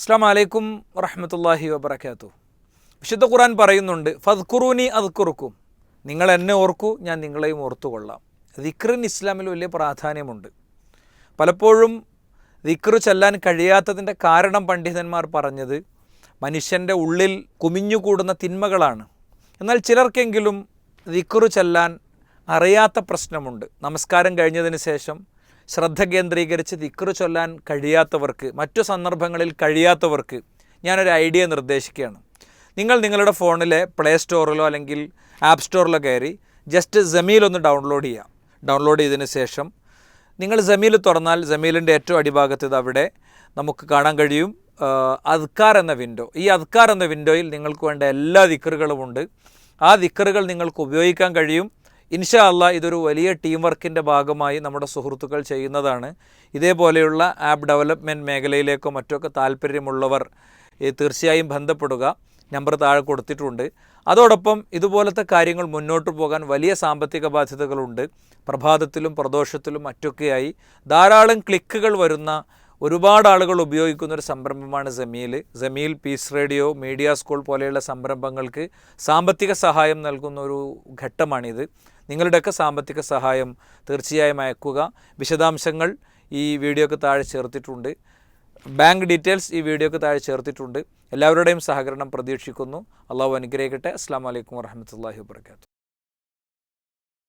അസ്സാം വലൈക്കും വറഹമത്തല്ലാഹി വബർക്കാത്തു വിശുദ്ധ ഖുറാൻ പറയുന്നുണ്ട് ഫദ്ഖുറൂനി അദ്ക്കുറുക്കും നിങ്ങൾ എന്നെ ഓർക്കൂ ഞാൻ നിങ്ങളെയും ഓർത്തുകൊള്ളാം. ദിക്റിന് ഇസ്ലാമിൽ വലിയ പ്രാധാന്യമുണ്ട്. പലപ്പോഴും ദിക്റ് ചെല്ലാൻ കഴിയാത്തതിന്റെ കാരണം പണ്ഡിതന്മാർ പറഞ്ഞത് മനുഷ്യന്റെ ഉള്ളിൽ കുമിഞ്ഞുകൂടുന്ന തിന്മകളാണ്. എന്നാൽ ചിലർക്കെങ്കിലും ദിക്റ് ചെല്ലാൻ അറിയാത്ത പ്രശ്നമുണ്ട്. നമസ്കാരം കഴിഞ്ഞതിന് ശേഷം ശ്രദ്ധ കേന്ദ്രീകരിച്ച് ദിക്റ് ചൊല്ലാൻ കഴിയാത്തവർക്ക് മറ്റു സന്ദർഭങ്ങളിൽ കഴിയാത്തവർക്ക് ഞാനൊരു ഐഡിയ നിർദ്ദേശിക്കുകയാണ്. നിങ്ങൾ നിങ്ങളുടെ ഫോണിലെ പ്ലേ സ്റ്റോറിലോ അല്ലെങ്കിൽ ആപ്പ് സ്റ്റോറിലോ കയറി ജസ്റ്റ് ജമീൽ ഒന്ന് ഡൗൺലോഡ് ചെയ്യാം ഡൗൺലോഡ് ചെയ്തതിന് ശേഷം നിങ്ങൾ ജമീൽ തുറന്നാൽ ജമീലിന്റെ ഏറ്റവും അടിഭാഗത്ത് ഇത് അവിടെ നമുക്ക് കാണാൻ കഴിയും. അദ്ക്കാർ എന്ന വിൻഡോ ഈ അദ്ക്കാർ എന്ന വിൻഡോയിൽ നിങ്ങൾക്ക് വേണ്ട എല്ലാ ദിക്കറുകളും ഉണ്ട്. ആ ദിക്കറുകൾ നിങ്ങൾക്ക് ഉപയോഗിക്കാൻ കഴിയും. ഇൻഷാ അല്ല ഇതൊരു വലിയ ടീം വർക്കിന്റെ ഭാഗമായി നമ്മുടെ സുഹൃത്തുക്കൾ ചെയ്യുന്നതാണ്. ഇതേപോലെയുള്ള ആപ്പ് ഡെവലപ്മെന്റ് മേഖലയിലേക്കോ മറ്റൊക്കെ താല്പര്യമുള്ളവർ തീർച്ചയായും ബന്ധപ്പെടുക. നമ്പർ താഴെ കൊടുത്തിട്ടുണ്ട്. അതോടൊപ്പം ഇതുപോലത്തെ കാര്യങ്ങൾ മുന്നോട്ട് പോകാൻ വലിയ സാമ്പത്തിക ബാധ്യതകളുണ്ട്. പ്രഭാതത്തിലും പ്രദോഷത്തിലും മറ്റൊക്കെയായി ധാരാളം ക്ലിക്കുകൾ വരുന്ന ഒരുപാട് ആളുകൾ ഉപയോഗിക്കുന്ന ഒരു സംരംഭമാണ് Jameel Jameel peace radio media school പോലെയുള്ള സംരംഭങ്ങൾക്ക് സാമ്പത്തിക സഹായം നൽകുന്ന ഒരു ഘട്ടമാണിത്. നിങ്ങളുടെയൊക്കെ സാമ്പത്തിക സഹായം തീർച്ചയായും അയക്കുക. വിശദാംശങ്ങൾ ഈ വീഡിയോക്ക് താഴെ ചേർത്തിട്ടുണ്ട്. ബാങ്ക് ഡീറ്റെയിൽസ് ഈ വീഡിയോക്ക് താഴെ ചേർത്തിട്ടുണ്ട്. എല്ലാവരുടെയും സഹകരണം പ്രതീക്ഷിക്കുന്നു. അള്ളാഹു അനുഗ്രഹിക്കട്ടെ. അസ്സാം വലൈക്കും വർഹമത്തല്ലാഹി വാബർക്കാത്തു